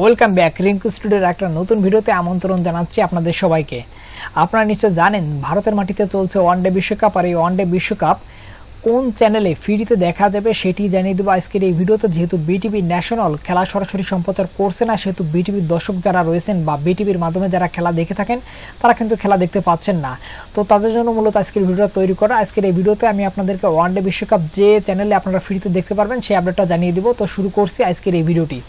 Welcome back Rinku স্টুডিওর একটা নতুন ভিডিওতে আমন্ত্রণ জানাচ্ছি আপনাদের সবাইকে। আপনারা নিশ্চয় জানেন, ভারতের মাটিতে চলছে ওয়ানডে বিশ্বকাপ আর এই ওয়ানডে বিশ্বকাপ কোন চ্যানেলে ফ্রিতে দেখা যাবে সেটি জানিয়ে দেবো আজকের এই ভিডিওতে। যেহেতু বিটিভি ন্যাশনাল খেলা সরাসরি সম্প্রচার করছে না, সেহেতু বিটিভির দর্শক যারা রয়েছেন বা বিটিভির মাধ্যমে যারা খেলা দেখে থাকেন, তারা কিন্তু খেলা দেখতে পাচ্ছেন না। তো তাদের জন্য মূলত আজকের ভিডিওটা তৈরি করা। আজকের এই ভিডিওতে আমি আপনাদেরকে ওয়ানডে বিশ্বকাপ যে চ্যানেলে আপনারা ফ্রিতে দেখতে পারবেন, সেই আপডেটটা জানিয়ে দিব। তো শুরু করছি আজকের এই ভিডিওটি।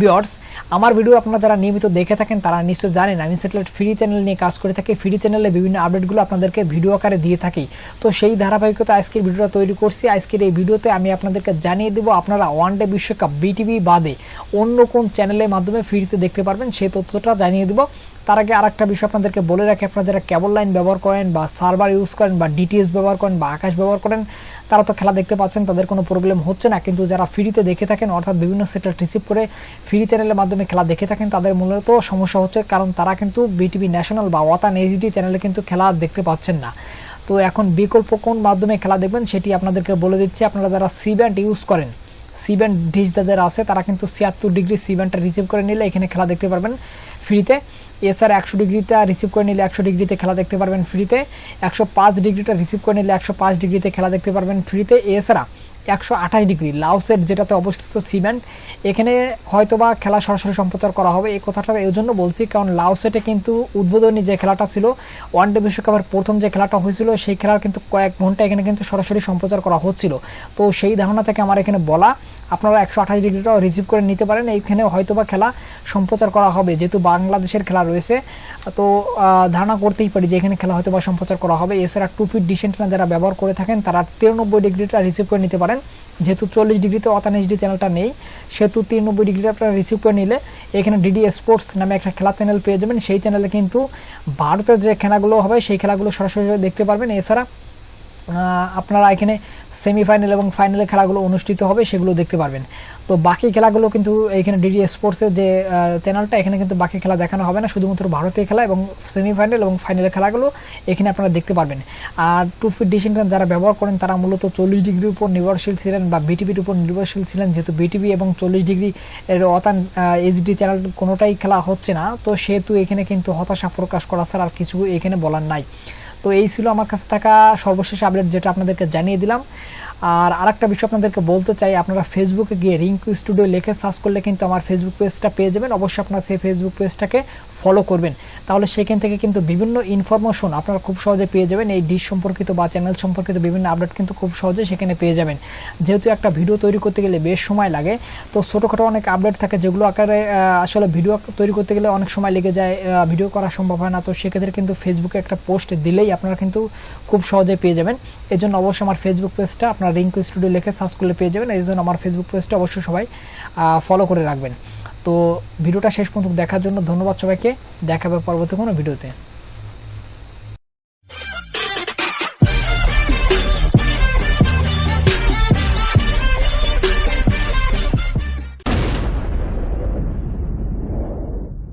বিয়ার্স আমার ভিডিও আপনারা যারা নিয়মিত দেখে থাকেন, তারা নিশ্চয় জানেন, আমি স্যাটেলাইট ফ্রি চ্যানেল নিয়ে কাজ করে থাকি। ফ্রি চ্যানেলে বিভিন্ন আপডেটগুলো আপনাদেরকে ভিডিও আকারে দিয়ে থাকি। তো সেই ধারাবাহিকতা আজকের ভিডিওটা তৈরি করছি। আজকের এই ভিডিওতে আমি আপনাদেরকে জানিয়ে দেবো, আপনারা ওয়ান ডে বিশ্বকাপ বিটিভি বাদে অন্য কোন চ্যানেলের মাধ্যমে ফ্রিতে দেখতে পারবেন, সেই তথ্যটা জানিয়ে দেবো। তার আগে আরেকটা বিষয় আপনাদেরকে বলে রাখি, আপনারা যারা কেবল লাইন ব্যবহার করেন বা সার্ভার ইউজ করেন বা ডিটিএস ব্যবহার করেন বা আকাশ ব্যবহার করেন, তারা তো খেলা দেখতে পাচ্ছেন, তাদের কোনো প্রবলেম হচ্ছে না। কিন্তু যারা ফ্রিতে দেখে থাকেন, অর্থাৎ বিভিন্ন সেক্টর রিসিভ করে ফ্রি চ্যানেলের মাধ্যমে খেলা দেখে থাকেন, তাদের মূলত সমস্যা হচ্ছে কারণ তারা কিন্তু বিটিভি ন্যাশনাল বা ওয়াতান এইচডি চ্যানেলে কিন্তু খেলা দেখতে পাচ্ছেন না। তো এখন বিকল্প কোন মাধ্যমে খেলা দেখবেন সেটি আপনাদেরকে বলে দিচ্ছি, আপনারা যারা সি ব্যান্ড ইউজ করেন সি ব্যান্ড ডিশ যাদের আছে, তারা কিন্তু ছিয়াত্তর ডিগ্রি সি ব্যান্ডটা রিসিভ করে নিলে এখানে খেলা দেখতে পারবেন। ফ্রিতে। এছাড়া একশো ডিগ্রিটা রিসিভ করে নিলে একশো ডিগ্রিতে খেলা দেখতে পারবেন ফ্রিতে। একশো পাঁচ ডিগ্রিটা রিসিভ করে নিলে একশো পাঁচ ডিগ্রিতে খেলা দেখতে পারবেন ফ্রিতে। এছাড়া একশো আঠাশ ডিগ্রি। লাউসের যেটাতে অবস্থিত সিমেন্ট, এখানে হয়তোবা খেলা সরাসরি সম্প্রচার করা হবে, এই কথাটা এই জন্য বলছি, কারণ লাউসেটে কিন্তু উদ্বোধনী যে খেলাটা ছিল, ওয়ান ডে বিশ্বকাপের প্রথম যে খেলাটা হয়েছিল, সেই খেলার কিন্তু কয়েক ঘণ্টা এখানে কিন্তু সরাসরি সম্প্রচার করা হচ্ছিল। তো সেই ধারণা থেকে আমার এখানে বলা, আপনারা একশো আঠাশ ডিগ্রিটাও রিসিভ করে নিতে পারেন, এইখানে হয়তোবা খেলা সম্প্রচার করা হবে, যেহেতু বাংলাদেশের খেলা রয়েছে। তো ধারণা করতেই পারি যে এখানে খেলা হয়তোবা সম্প্রচার করা হবে। এছাড়া টু ফিট ডিসেন্টনা যারা ব্যবহার করে থাকেন, তারা তিরানব্বই ডিগ্রিটা রিসিভ করে নিতে পারেন। যেহেতু চল্লিশ ডিগ্রিতে অতান এইচডি চ্যানেলটা নেই, সেহেতু তিরানব্বই ডিগ্রিতে আপনারা রিসিভ করে নিলে এখানে ডিডি স্পোর্টস নামে একটা খেলা চ্যানেল পেয়ে যাবেন। সেই চ্যানেলে কিন্তু ভারতের যে খেলাগুলো হবে, সেই খেলাগুলো সরাসরি দেখতে পারবেন। এছাড়া আপনারা এখানে সেমিফাইনাল এবং ফাইনালের খেলাগুলো অনুষ্ঠিত হবে, সেগুলো দেখতে পারবেন। তো বাকি খেলাগুলো কিন্তু এখানে ডিডি স্পোর্টসের যে চ্যানেলটা এখানে কিন্তু বাকি খেলা দেখানো হবে না, শুধুমাত্র ভারতীয় খেলা এবং সেমিফাইনাল এবং ফাইনালের খেলাগুলো এখানে আপনারা দেখতে পারবেন। আর টু ফিট ডিসিশন যারা ব্যবহার করেন, তারা মূলত চল্লিশ ডিগ্রির উপর নির্ভরশীল ছিলেন বা বিটিভির উপর নির্ভরশীল ছিলেন, যেহেতু বিটিভি এবং চল্লিশ ডিগ্রি এর অতান এইচডি চ্যানেল কোনোটাই খেলা হচ্ছে না। তো সেহেতু এখানে কিন্তু হতাশা প্রকাশ করা ছাড়া আর কিছু এখানে বলার নাই। তো এই ছিল আমার কাছে থাকা সর্বশেষ আপডেট যেটা আপনাদেরকে জানিয়ে দিলাম। আর আরেকটা বিষয় আপনাদেরকে বলতে চাই, আপনারা ফেসবুকে গিয়ে রিঙ্কু স্টুডিও লিখে সার্চ করলে কিন্তু আমার ফেসবুক পেজটা পেয়ে যাবেন। অবশ্যই আপনারা সেই ফেসবুক পেজটাকে ফলো করবেন। তাহলে সেখান থেকে কিন্তু বিভিন্ন ইনফরমেশন আপনারা খুব সহজে পেয়ে যাবেন। এই ডিশ সম্পর্কিত বা চ্যানেল সম্পর্কিত বিভিন্ন আপডেট কিন্তু খুব সহজে সেখানে পেয়ে যাবেন। যেহেতু একটা ভিডিও তৈরি করতে গেলে বেশ সময় লাগে, তো ছোটোখাটো অনেক আপডেট থাকে যেগুলো আকারে আসলে ভিডিও তৈরি করতে গেলে অনেক সময় লেগে যায় ভিডিও করা সম্ভব হয় না। তো সেক্ষেত্রে কিন্তু ফেসবুকে একটা পোস্ট দিলেই আপনারা কিন্তু খুব সহজে পেয়ে যাবেন। এই জন্য অবশ্যই আমার ফেসবুক পেজটা আপনার রিঙ্কু স্টুডিও লিখে সার্চ করলে পেয়ে যাবেন। এই জন্য আমার ফেসবুক পেজটা অবশ্যই সবাই ফলো করে রাখবেন। তো ভিডিওটা শেষ পর্যন্ত দেখার জন্য ধন্যবাদ সবাইকে। দেখাবে পরবর্তী কোনো ভিডিওতে।